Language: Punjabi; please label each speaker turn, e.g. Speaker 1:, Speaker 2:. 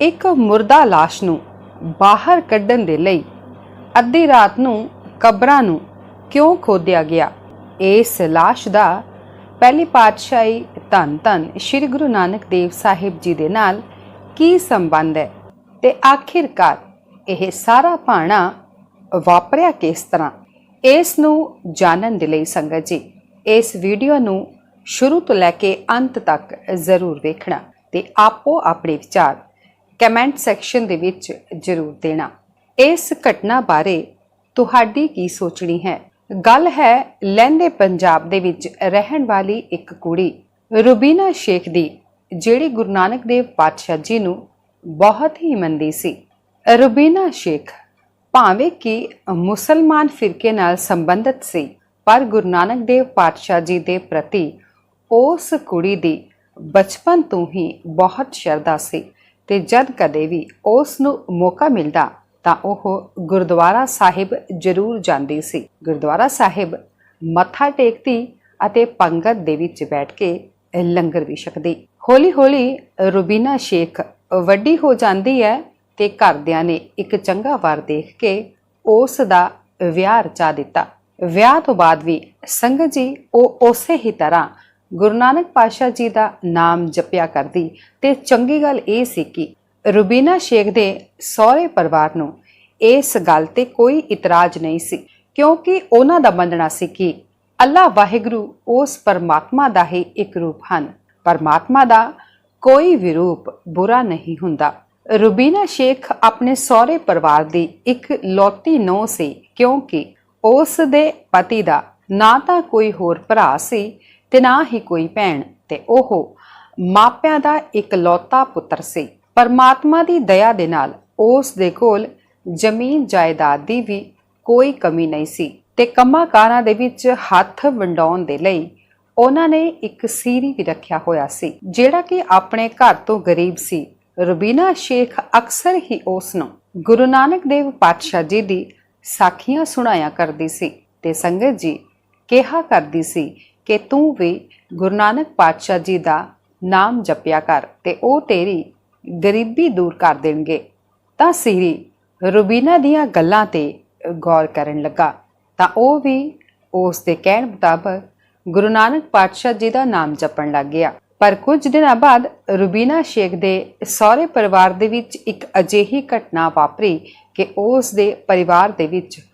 Speaker 1: ਇੱਕ ਮੁਰਦਾ ਲਾਸ਼ ਨੂੰ ਬਾਹਰ ਕੱਢਣ ਦੇ ਲਈ ਅੱਧੀ ਰਾਤ ਨੂੰ ਕਬਰਾਂ ਨੂੰ ਕਿਉਂ ਖੋਦਿਆ ਗਿਆ? ਇਸ ਲਾਸ਼ ਦਾ ਪਹਿਲੀ ਪਾਤਸ਼ਾਹੀ ਧੰਨ ਧੰਨ ਸ੍ਰੀ ਗੁਰੂ ਨਾਨਕ ਦੇਵ ਸਾਹਿਬ ਜੀ ਦੇ ਨਾਲ ਕੀ ਸੰਬੰਧ ਹੈ ਤੇ ਆਖਿਰਕਾਰ ਇਹ ਸਾਰਾ ਭਾਣਾ ਵਾਪਰਿਆ ਕਿਸ ਤਰ੍ਹਾਂ? ਇਸ ਨੂੰ ਜਾਣਨ ਦੇ ਲਈ ਸੰਗਤ ਜੀ, ਇਸ ਵੀਡੀਓ ਨੂੰ ਸ਼ੁਰੂ ਤੋਂ ਲੈ ਕੇ ਅੰਤ ਤੱਕ ਜ਼ਰੂਰ ਵੇਖਣਾ ਤੇ ਆਪੋ ਆਪਣੇ ਵਿਚਾਰ ਕਮੈਂਟ ਸੈਕਸ਼ਨ ਦੇ ਵਿੱਚ ਜ਼ਰੂਰ ਦੇਣਾ। ਇਸ ਘਟਨਾ ਬਾਰੇ ਤੁਹਾਡੀ ਕੀ ਸੋਚਣੀ ਹੈ? ਗੱਲ ਹੈ ਲਹਿੰਦੇ ਪੰਜਾਬ ਦੇ ਵਿੱਚ ਰਹਿਣ ਵਾਲੀ ਇੱਕ ਕੁੜੀ, ਰੁਬੀਨਾ ਸ਼ੇਖ ਦੀ, ਜਿਹੜੀ ਗੁਰੂ ਨਾਨਕ ਦੇਵ ਪਾਤਸ਼ਾਹ ਜੀ ਨੂੰ ਬਹੁਤ ਹੀ ਮੰਦੀ ਸੀ। ਰੁਬੀਨਾ ਸ਼ੇਖ ਭਾਵੇਂ ਕਿ ਮੁਸਲਮਾਨ ਫਿਰਕੇ ਨਾਲ ਸੰਬੰਧਿਤ ਸੀ, ਪਰ ਗੁਰੂ ਨਾਨਕ ਦੇਵ ਪਾਤਸ਼ਾਹ ਜੀ ਦੇ ਪ੍ਰਤੀ ਉਸ ਕੁੜੀ ਦੀ ਬਚਪਨ ਤੋਂ ਹੀ ਬਹੁਤ ਸ਼ਰਧਾ ਸੀ। ਤੇ ਜਦ ਕਦੇ ਵੀ ਉਸ ਨੂੰ ਮੌਕਾ ਮਿਲਦਾ ਤਾਂ ਉਹ ਗੁਰਦੁਆਰਾ ਸਾਹਿਬ ਜ਼ਰੂਰ ਜਾਂਦੀ ਸੀ। ਗੁਰਦੁਆਰਾ ਸਾਹਿਬ ਮੱਥਾ ਟੇਕਦੀ ਅਤੇ ਪੰਗਤ ਦੇ ਵਿੱਚ ਬੈਠ ਕੇ ਲੰਗਰ ਵੀ ਛਕਦੀ। ਹੌਲੀ-ਹੌਲੀ ਰੁਬੀਨਾ ਸ਼ੇਖ ਵੱਡੀ ਹੋ ਜਾਂਦੀ ਹੈ ਤੇ ਘਰਦਿਆਂ ਨੇ ਇੱਕ ਚੰਗਾ ਵਾਰ ਦੇਖ ਕੇ ਉਸ ਦਾ ਵਿਆਹ ਰਚਾ ਦਿੱਤਾ। ਵਿਆਹ ਤੋਂ ਬਾਅਦ ਵੀ ਸੰਗਤ ਜੀ ਉਹ ਉਸੇ ਹੀ ਤਰ੍ਹਾਂ ਗੁਰੂ ਨਾਨਕ ਪਾਤਸ਼ਾਹ ਜੀ ਦਾ ਨਾਮ ਜਪਿਆ ਕਰਦੀ। ਤੇ ਚੰਗੀ ਗੱਲ ਇਹ ਸੀ ਕਿ ਰੁਬੀਨਾ ਸ਼ੇਖ ਦੇ ਸਹੁਰੇ ਪਰਿਵਾਰ ਨੂੰ ਇਸ ਗੱਲ ਤੇ ਕੋਈ ਇਤਰਾਜ਼ ਨਹੀਂ ਸੀ, ਕਿਉਂਕਿ ਉਹਨਾਂ ਦਾ ਮੰਨਣਾ ਸੀ ਕਿ ਅੱਲਾ ਵਾਹਿਗੁਰੂ ਉਸ ਪਰਮਾਤਮਾ ਦਾ ਹੀ ਇੱਕ ਰੂਪ ਹਨ। ਪਰਮਾਤਮਾ ਦਾ ਕੋਈ ਵੀ ਰੂਪ ਬੁਰਾ ਨਹੀਂ ਹੁੰਦਾ। ਰੁਬੀਨਾ ਸ਼ੇਖ ਆਪਣੇ ਸਹੁਰੇ ਪਰਿਵਾਰ ਦੀ ਇੱਕ ਲੋਤੀ ਨੋ ਸੀ, ਕਿਉਂਕਿ ਉਸ ਦੇ ਪਤੀ ਦਾ ਨਾ ਤਾਂ ਕੋਈ ਹੋਰ ਭਰਾ ਸੀ ਤੇ ਨਾ ਹੀ ਕੋਈ ਭੈਣ। ਤੇ ਉਹ ਮਾਪਿਆਂ ਦਾ ਇਕਲੌਤਾ ਪੁੱਤਰ ਸੀ। ਪਰਮਾਤਮਾ ਦੀ ਦਇਆ ਦੇ ਨਾਲ ਉਸ ਦੇ ਕੋਲ ਜ਼ਮੀਨ ਜਾਇਦਾਦ ਦੀ ਵੀ ਕੋਈ ਕਮੀ ਨਹੀਂ ਸੀ ਤੇ ਕੰਮਾਂ-ਕਾਰਾਂ ਦੇ ਵਿੱਚ ਹੱਥ ਵੰਡਾਉਣ ਦੇ ਲਈ ਉਹਨਾਂ ਨੇ ਇੱਕ ਸੀਰੀ ਵੀ ਰੱਖਿਆ ਹੋਇਆ ਸੀ, ਜਿਹੜਾ ਕਿ ਆਪਣੇ ਘਰ ਤੋਂ ਗਰੀਬ ਸੀ। ਰੁਬੀਨਾ ਸ਼ੇਖ ਅਕਸਰ ਹੀ ਉਸ ਨੂੰ ਗੁਰੂ ਨਾਨਕ ਦੇਵ ਪਾਤਸ਼ਾਹ ਜੀ ਦੀ ਸਾਖੀਆਂ ਸੁਣਾਇਆ ਕਰਦੀ ਸੀ ਤੇ ਸੰਗਤ ਜੀ ਕਿਹਾ ਕਰਦੀ ਸੀ ਕਿ ਤੂੰ ਵੀ ਗੁਰੂ ਨਾਨਕ ਪਾਤਸ਼ਾਹ ਜੀ ਦਾ ਨਾਮ ਜਪਿਆ ਕਰ ਤੇ ਉਹ ਤੇਰੀ ਗਰੀਬੀ ਦੂਰ ਕਰ ਦੇਣਗੇ। ਤਾਂ ਸੀਰੀ ਰੁਬੀਨਾ ਦੀਆਂ ਗੱਲਾਂ ਤੇ ਗੌਰ ਕਰਨ ਲੱਗਾ। ਤਾਂ ਉਹ ਵੀ ਉਸ ਦੇ ਕਹਿਣ ਮੁਤਾਬਕ ਗੁਰੂ ਨਾਨਕ ਪਾਤਸ਼ਾਹ ਜੀ ਦਾ ਨਾਮ ਜਪਣ ਲੱਗ ਗਿਆ। ਪਰ ਕੁਝ ਦਿਨਾਂ ਬਾਅਦ ਰੁਬੀਨਾ ਸ਼ੇਖ ਦੇ ਸਹੁਰੇ ਪਰਿਵਾਰ ਦੇ ਵਿੱਚ ਇੱਕ ਅਜਿਹੀ ਘਟਨਾ ਵਾਪਰੀ ਕਿ ਉਸ ਦੇ ਪਰਿਵਾਰ ਦੇ ਵਿੱਚ